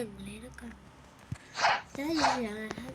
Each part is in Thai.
หนึ่งเลยแล้วกันจะได้ยินเสียงอะไรครับ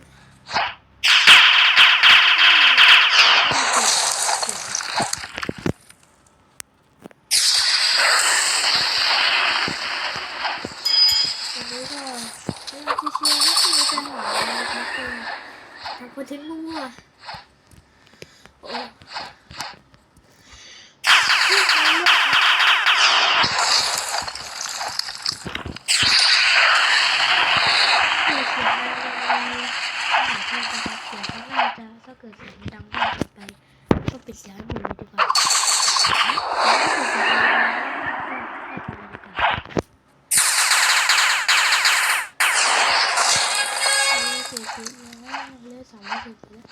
สิบแล้วเลเวลสามร้อยสิบแล้ว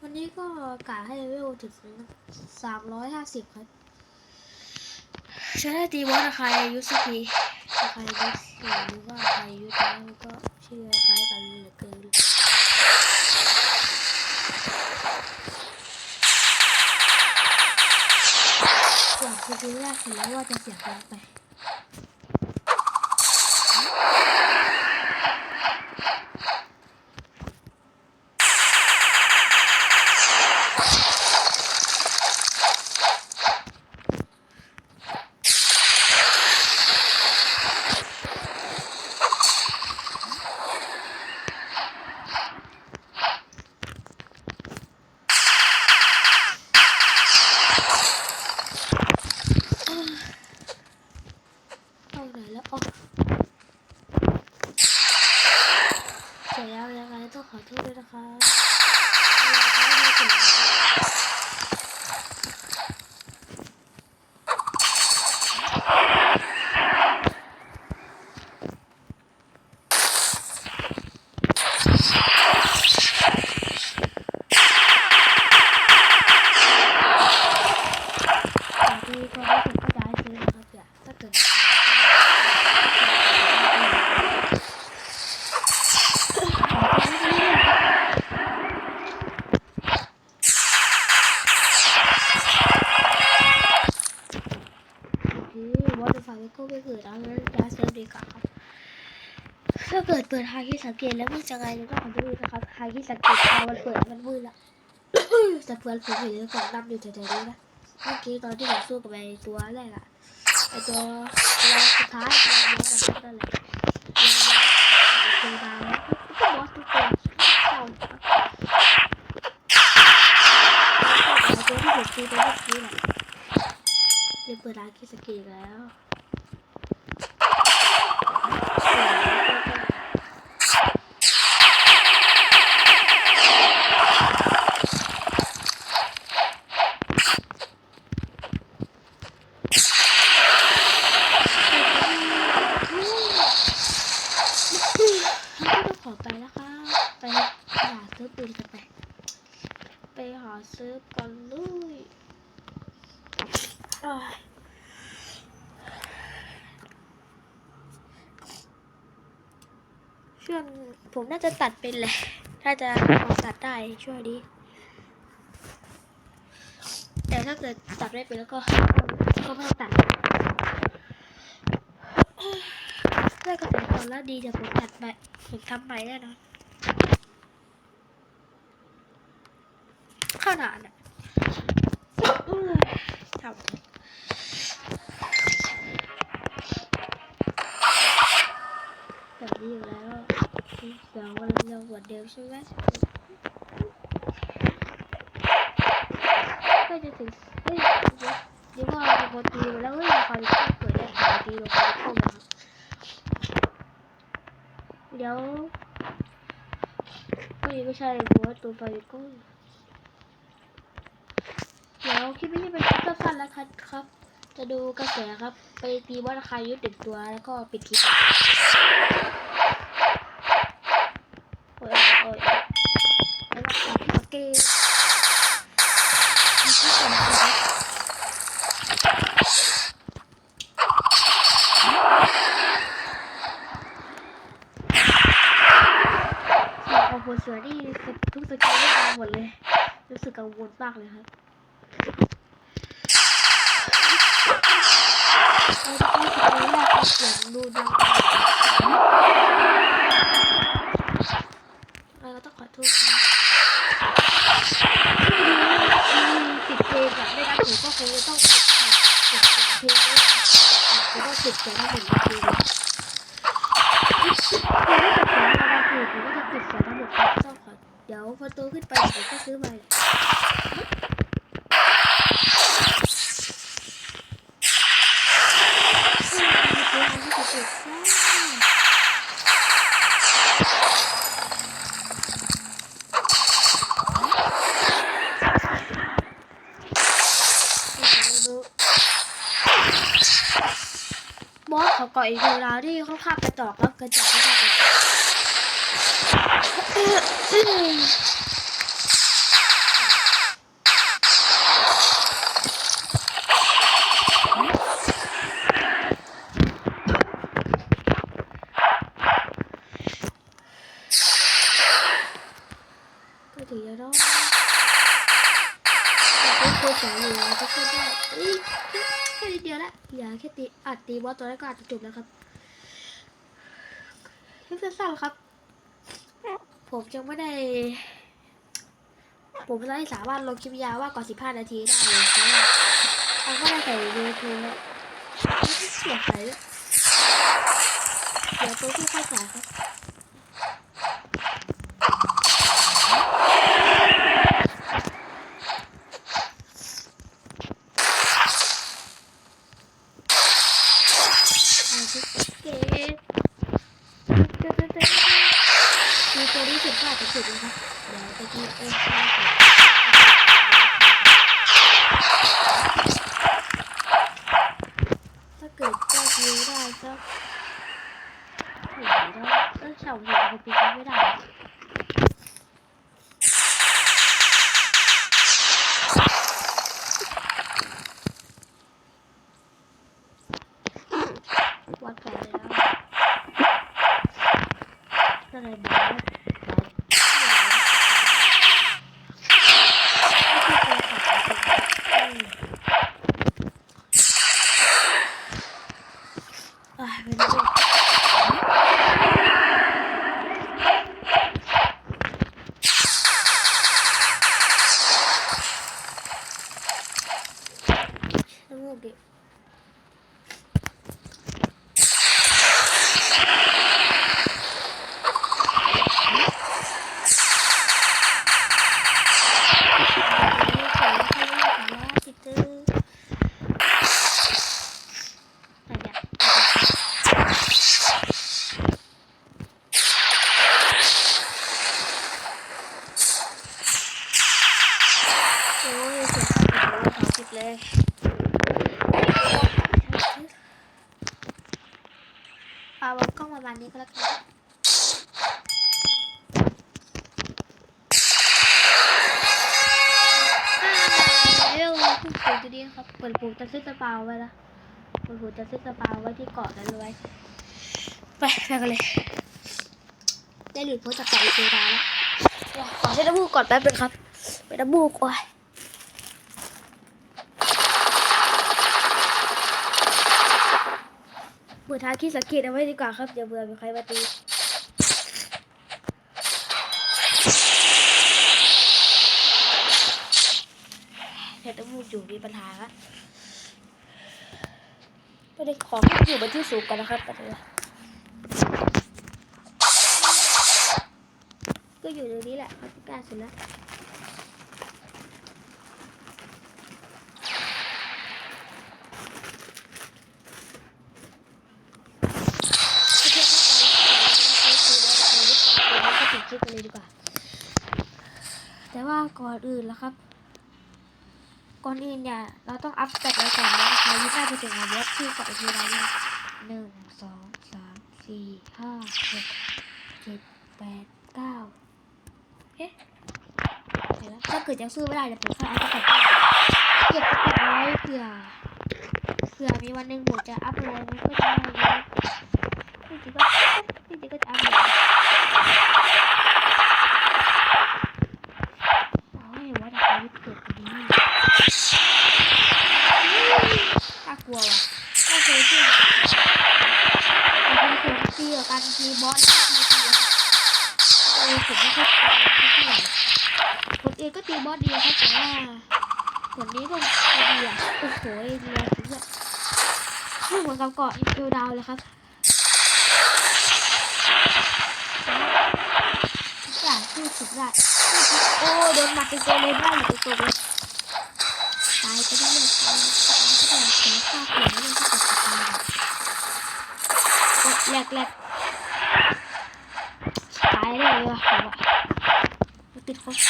วันนี้ก็กะให้เลเวลถึงสามร้อยห้าสิบครับจะได้ตีบอสราคาอายุสักทีใครยุดสี่หรือว่าใครยุดแล้วก็ชื่อคล้ายกันเหลือเกินหลังสกิลแรกเห็นแล้วว่าจะเสียงดังไป เดฮาคิสังเกตแล้วมันจะไงก็ของดูนะครับฮาคิสังเกตพอมันเปิดมันมืดละแต่เพื่อนผมเห็นกล่องดำอยู่แถวๆนี้นะเมื่อกี้ตอนที่ผมสู้กับไอ้ตัวแรกอะไอ้ตัวตัวสุดท้ายตัวบอสอะนั่นแหละตัวบอสตัวดาวก็บอสทุกตัวเศร้าตัวที่ผมตีตัวเมื่อกี้แหละเดี๋ยวเปิดร้านคิสกีแล้วก็ขอไปแล้วค่ะไปหาซื้อปืนกันไป ไปหาซื้อกันเลยอ้าย ช่วงผมน่าจะตัดเป็นแหละ ถ้าจะพอตัดได้ช่วยดีแต่ถ้าเกิดตัดไม่เป็นแล้วก็ ก็ไม่ต้องตัดได้กระแสตอนแล้วดีเดี๋ยวผมตัดไปผมทำใหม่แน่นอนขนาดอะทำแบบนี้อยู่แล้วเดี๋ยววัน เร็วกว่าเดิมใช่ไหมก็จะถึงเฮ้ยเดี๋ยวเดี๋ยวว่าเราพอตีไปแล้วเฮ้ยคอยเปิดได้ขายตีลงไปเข้ามาเดี๋ยวเฮ้ยไม่ใช่หัวตัวไปก็เดี๋ยวคลิปนี้เป็นคลิปสั้นๆแล้วครับครับจะดูกระแสครับ ไปตีว่าราคายุดหนึ่งตัวแล้วก็ปิดคลิป หัเสือนี่ทุกสกิลไม่ตายหมดเลย รู้สึกกังวลมากเลยครับเราจะต้องสกิแรกเสียงดูดังเราต้องขอโทษครับติดเพลแบบไม่รักผมก็คงจะต้องติดติดเพลงด้วยจะต้องติดเสียให้เหมือนเพล ทั้งหมดครับต้องขอเดี๋ยวพอโตขึ้นไปผมก็ซื้อใหม่บอสเขาเกาะอีกเวลาที่เขาข้ากระจอกครับกระจอกไม่ได้เลยก็ถือจะต้องเป็นตัวสองอยู่แล้วก็ ตีอัดตีบอสตัวแรกก็อาจจะจบแล้วครับคลิปสั้นๆครับ ผมยังไม่ได้ ผมไม่สามารถลงคลิปยาว่ากกว่า15นาทีได้เลยเพราะว่าเอาก็ได้ใส่ยูทูบเสียใจด้วยเสียตัวที่ค่อยจ่ายครับ กิดก็คิวได้สักโอ้โหแล้วเออเฉาหนึ่งเอาปกินไม่ได้ ดีครับเปิดปูจะซื้อสปาไว้ละเปิดปูจะซื้อสปาไว้ที่เกาะนั้นเลยไปไปกันเลย ได้หลุดพ้นจากเกาะอีกตัวแล้วขอใช้น้ำมูกก่อนแป๊บนึงครับไปน้ำมูกโอ้ยเปิดท้ายคิดสังเกตเอาไว้ดีกว่าครับเดี๋ยวเบื่อมีใครมาตี อยู่มีปัญหาครับไม่ได้ขอให้อยู่บนที่สูงก่อนนะครับปัญหาก็อยู่ตรงนี้แหละครับกล้าสุดแล้วโอเคครับเราก็ปิดคลิปกันเลยดีกว่าแต่ว่าก่อนอื่นแล้วครับ อนอื่นเนี่ย เราต้องอัพสเตตไว้ก่อนนะนะคะยี่ห้าไปถึงอาวุธที่เกาะทีละเนี่ยหนึ่งสองสามสี่ห้าหกเจ็ดแปดเก้าเอ๊ะเดี๋ยวถ้าเกิดยังสู้ไม่ได้เดี๋ยวผมค่อยอัพสเตตเก็บสเตตเอาไว้เผื่อเผื่อมีวันหนึ่งผมจะอัพอะไรมันก็จะได้เยอะจริงๆก็จริงๆก็จะอัพลย ผมไม่ชอบกดเอท่าไหร่กดเองก็ตีบอสเดียวครับแต่ว่ากดนี้ก็ตีเดียวโอ้โหเดียวถึงจะไม่เหมือนกับเกาะเอลดาวเลยครับทุกอย่างที่สุดได้โอ้โดนหมัดตันเลยได้หรือตัวเลยตายไปเรื่อยตายไปเรื่อยๆเสียค่าเล่ยนที่เกิดขึ้นแหลกๆ หลกตายเลยว่ะติดโควิด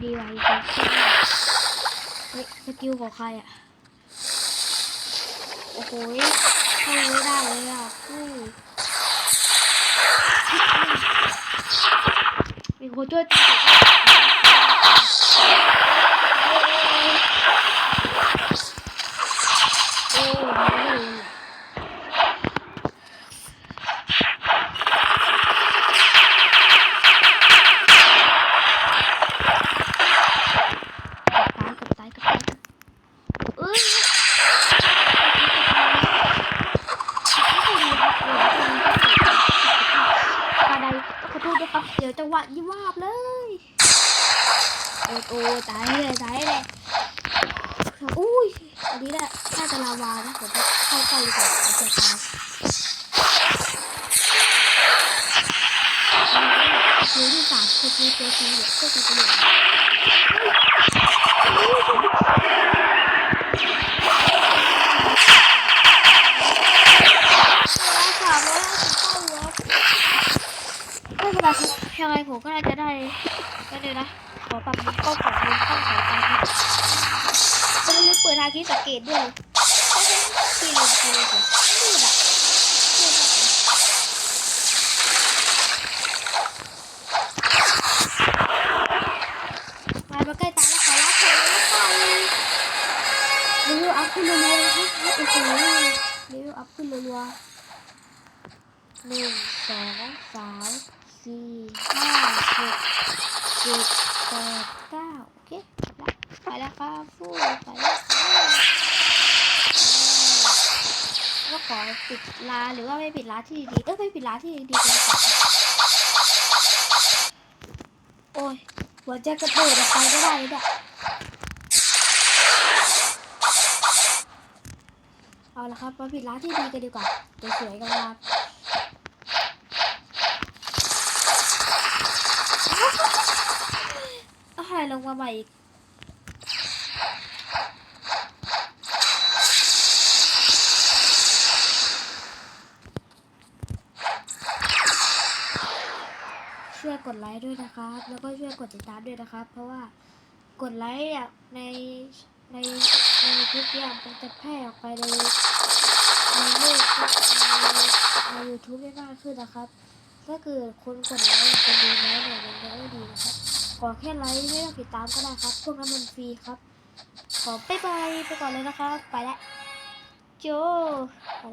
ดีไว้จริงๆเฮ้ยสกิลของใครอะ โอ้โหเข้าไม่ได้เลยอะอู้มีคนช่วยตี เดี๋ยวจังหวะยี่วาบเลย โอ้โอ้ตายเลยตายเลยอุ้ย อันนี้แหละน่าจะลาวานะผมจะเข้าไปก่อนเดี๋ยวจะตาคิวที่สามคือคิวเจอคิวเหลือก็คือประโยชน์สามร้อยห้าสิบเก้าล็อ กไม่เป็นไรครับยังไงผมก็น่าจะได้ก็เลยนะ ขอปรับมุมกล้องของมุมกล้องของการครับจะลืมเปิดทางที่สังเกตด้วยที่ลงไปเลยผมมือมืดมากเลยมาใกล้ตาแล้วขอรับผมแล้วไปรีวิวอัพขึ้นรัวๆนะครับโอ้โหรีวิวอัพขึ้นรัวๆหนึ่งสองสาม สี่ห้าหกเจ็ดแปดเก้าโอเคไปแล้วครับฟูไปแล้วครับก็ขอปิดร้านหรือว่าไม่ปิดร้านที่ดีเออไม่ปิดร้านที่ดีกันดีกว่าโอ้ยหัวใจกระโดดออกไปไม่ได้เลยเนี่ยเอาละครับมาปิดร้านที่ดีกันดีกว่าสวยๆกันครับ เอาหายล งมาใหม่อีกช่วยกดไลค์ด้วยนะครับ แล้วก็ช่วยกดติดตามด้วยนะครับ เพราะว่ากดไลค์อะในในในคลิปเนี่ยมันจะแพร่ออกไปในในโลกในในยูทูบได้มากขึ้นนะครับ ถ้าเกิดคนกดไลค์คนดูน้อยเนี่ยมันจะไม่ดีนะครับ ขอแค่ไลค์ไม่ต้องติดตามก็ได้ครับ พวกนั้นมันฟรีครับ ขอไปไปไปก่อนเลยนะครับ ไปแล้วโจไป